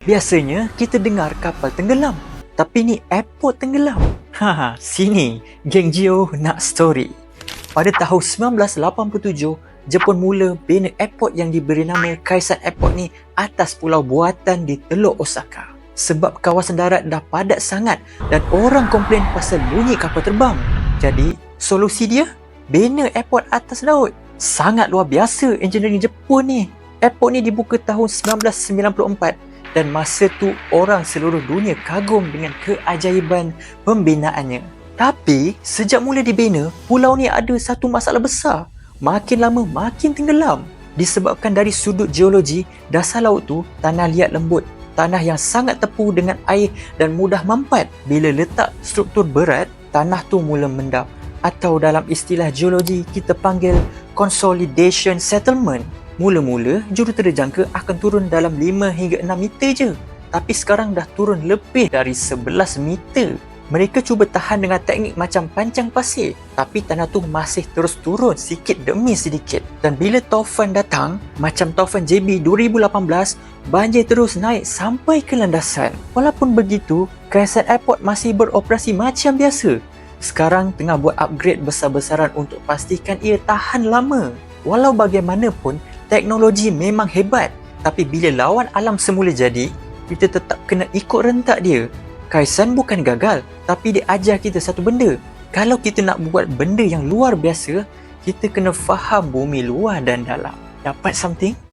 Biasanya kita dengar kapal tenggelam. Tapi ni airport tenggelam. Haha, sini geng Geo nak story. Pada tahun 1987, Jepun mula bina airport yang diberi nama Kaisan Airport ni atas pulau buatan di Teluk Osaka. Sebab kawasan darat dah padat sangat dan orang komplain pasal bunyi kapal terbang. Jadi, solusi dia bina airport atas laut. Sangat luar biasa engineering Jepun ni. Airport ni dibuka tahun 1994 dan masa tu orang seluruh dunia kagum dengan keajaiban pembinaannya. Tapi sejak mula dibina, pulau ni ada satu masalah besar. Makin lama makin tenggelam. Disebabkan dari sudut geologi, dasar laut tu tanah liat lembut. Tanah yang sangat tepu dengan air dan mudah mampat. Bila letak struktur berat, tanah tu mula mendap. Atau dalam istilah geologi, kita panggil consolidation settlement. Mula-mula, juruterjangka akan turun dalam 5 hingga 6 meter je. Tapi sekarang dah turun lebih dari 11 meter. Mereka cuba tahan dengan teknik macam pancang pasir. Tapi tanah tu masih terus turun sikit demi sedikit. Dan bila taufan datang, macam taufan JB 2018, banjir terus naik sampai ke landasan. Walaupun begitu, Kawasan Airport masih beroperasi macam biasa. Sekarang tengah buat upgrade besar-besaran untuk pastikan ia tahan lama. Walau bagaimanapun, teknologi memang hebat tapi bila lawan alam semula jadi kita tetap kena ikut rentak dia. Kaisan bukan gagal tapi dia ajar kita satu benda. Kalau kita nak buat benda yang luar biasa kita kena faham bumi luar dan dalam. Dapat something